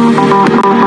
Thank you.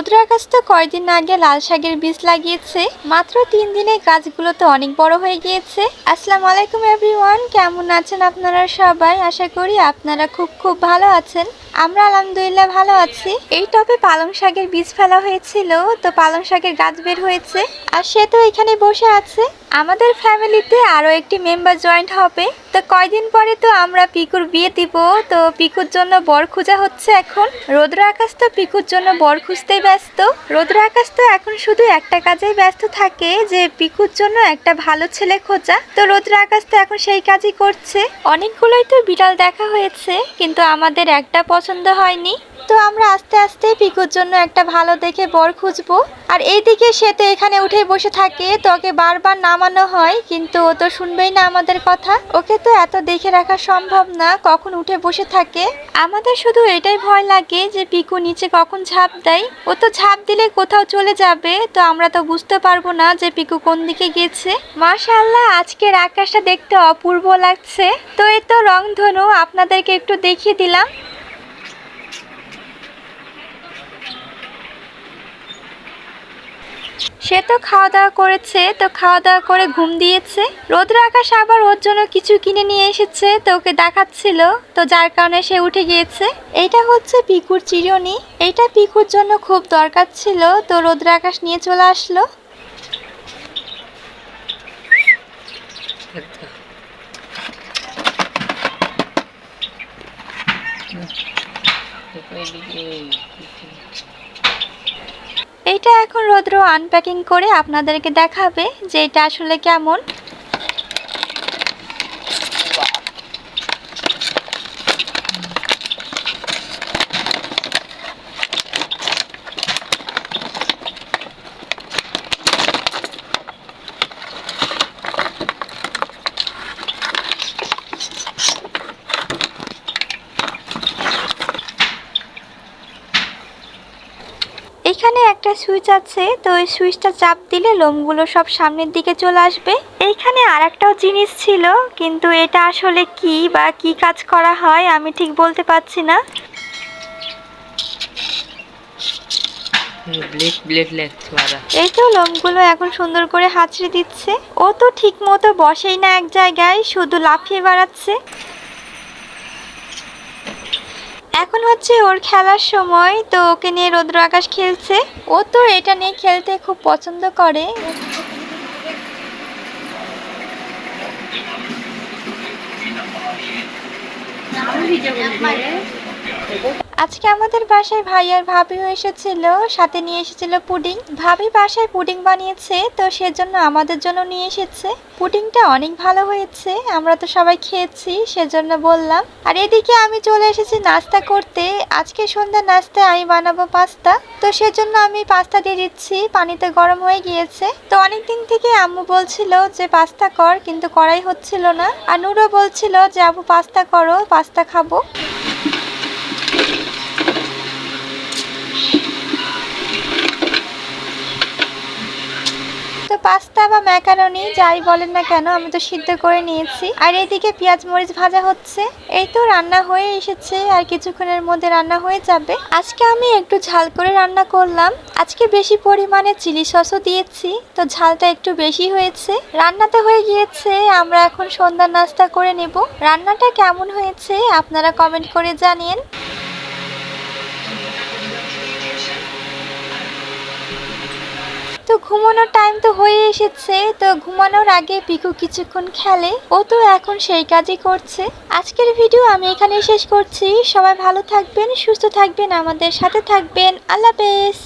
রৌদ্র আকাশ তো কয়দিন আগে লাল শাকের বীজ লাগিয়েছে। মাত্র তিন দিনে গাছগুলো তো অনেক বড় হয়ে গিয়েছে। আসসালামু আলাইকুম এভরিওয়ান, কেমন আছেন আপনারা সবাই? আশা করি আপনারা খুব খুব ভালো আছেন। আমরা আলহামদুলিল্লাহ ভালো আছি। এই টবে পালং শাকের বীজ ফেলা হয়েছিল, তো পালং শাকের গাছ বের হয়েছে। আর সে তো এখানে বসে আছে। আমাদের ফ্যামিলিতে আরও একটি মেম্বার জয়েন্ট হবে। তো কয়দিন পরে তো আমরা পিকুর বিয়ে দিব। তো পিকুর জন্য বর খোঁজা হচ্ছে এখন। রৌদ্র আকাশ তো পিকুর জন্য বর খুঁজতেই ব্যস্ত। রৌদ্র আকাশ তো এখন শুধু একটা কাজেই ব্যস্ত থাকে যে পিকুর জন্য একটা ভালো ছেলে খোঁজা। তো রৌদ্র আকাশ তো এখন সেই কাজই করছে। অনেকগুলোই তো বিড়াল দেখা হয়েছে, কিন্তু আমাদের একটা পছন্দ হয়নি। তো আমরা আস্তে আস্তে পিকুর জন্য একটা ভালো দেখে বর খুঁজবো। আর এইদিকে সে তো এখানে উঠে বসে থাকে, তো ওকে বারবার নামানো হয়, কিন্তু ও তো শুনবেই না আমাদের কথা। ওকে তো এত দেখে রাখা সম্ভব না, কখন উঠে বসে থাকে। আমাদের শুধু এটাই ভয় লাগে যে পিকু নিচে কখন ঝাঁপ দেয়। ও তো ঝাঁপ দিলে কোথাও চলে যাবে, তো আমরা তো বুঝতে পারব না যে পিকু কোন দিকে গেছে। মাশাআল্লাহ, আজকের আকাশটা দেখতে অপূর্ব লাগছে। তো এই তো রংধনু, আপনাদেরকে একটু দেখিয়ে দিলাম। সে তো খাওয়া দাওয়া করেছে, তো খাওয়া দাওয়া করে ঘুম দিয়েছে। রৌদ্র আকাশ আবার ওর জন্য কিছু কিনে নিয়ে এসেছে, তো ওকে দেখাচ্ছিল, তো যার কারণে সে উঠে গিয়েছে। এইটা হচ্ছে পিকুর চিরুনি। এটা পিকুর জন্য খুব দরকার ছিল, তো রৌদ্র আকাশ নিয়ে চলে আসলো। এইটা এখন রৌদ্র আনপ্যাকিং করে আপনাদেরকে দেখাবে যে এটা আসলে কেমন। এখানে একটা সুইচ আছে তো ওই সুইচটা চাপ দিলে লোমগুলো সব সামনের দিকে চলে আসবে। এইখানে আর একটাও জিনিস ছিল কিন্তু এটা আসলে কি বা কি কাজ করা হয় আমি ঠিক বলতে পারছি না। এই তো লোমগুলো এখন সুন্দর করে হাঁচড়ে দিচ্ছে। ও তো ঠিক মতো বসেই না এক জায়গায় শুধু লাফিয়ে বেড়াচ্ছে। এখন হচ্ছে ওর খেলার সময়, তো ওকে নিয়ে রৌদ্র আকাশ খেলছে। ও তো এটা নিয়ে খেলতে খুব পছন্দ করে। আজকে আমাদের বাসায় ভাই আর ভাবিও এসেছিল, সাথে নিয়ে এসেছিল পুডিং। ভাবি বাসায় পুডিং বানিয়েছে, তো সেজন্য আমাদের জন্য নিয়ে এসেছে। পুডিংটা অনেক ভালো হয়েছে, আমরা তো সবাই খেয়েছি, সেজন্য বললাম। আর এদিকে আমি চলে এসেছি নাস্তা করতে। আজকে সন্ধ্যা নাস্তায় আমি বানাবো পাস্তা। তো সেজন্য আমি পাস্তা দিয়ে দিচ্ছি, পানিতে গরম হয়ে গিয়েছে। তো অনেক দিন থেকে আম্মু বলছিল যে, পাস্তা কর, কিন্তু করাই হচ্ছিল না। আর নুরো বলছিল যে, আবু, পাস্তা করো, পাস্তা খাব। বা ম্যাকারনি, যাই বলেন না কেন, আমি তো সিদ্ধ করে নিয়েছি। আর এইদিকে পেঁয়াজ মরিচ ভাজা হচ্ছে। এই তো রান্না হয়ে এসেছে, আর কিছুক্ষণের মধ্যে রান্না হয়ে যাবে। আজকে আমি একটু ঝাল করে রান্না করলাম। আজকে বেশি পরিমাণে চিলি সসও দিয়েছি, তো ঝালটা একটু বেশি হয়েছে। রান্নাতে হয়ে গিয়েছে, আমরা এখন সন্ধ্যার নাস্তা করে নেব। রান্নাটা কেমন হয়েছে, আপনারা কমেন্ট করে জানিয়েন। তো ঘুমানোর টাইম তো হয়ে এসেছে, তো ঘুমানোর আগে পিকু কিছুক্ষণ খেলে। ও তো এখন সেই কাজই করছে। আজকের ভিডিও আমি এখানে শেষ করছি। সবাই ভালো থাকবেন, সুস্থ থাকবেন, আমাদের সাথে থাকবেন। আল্লাহ হাফেজ।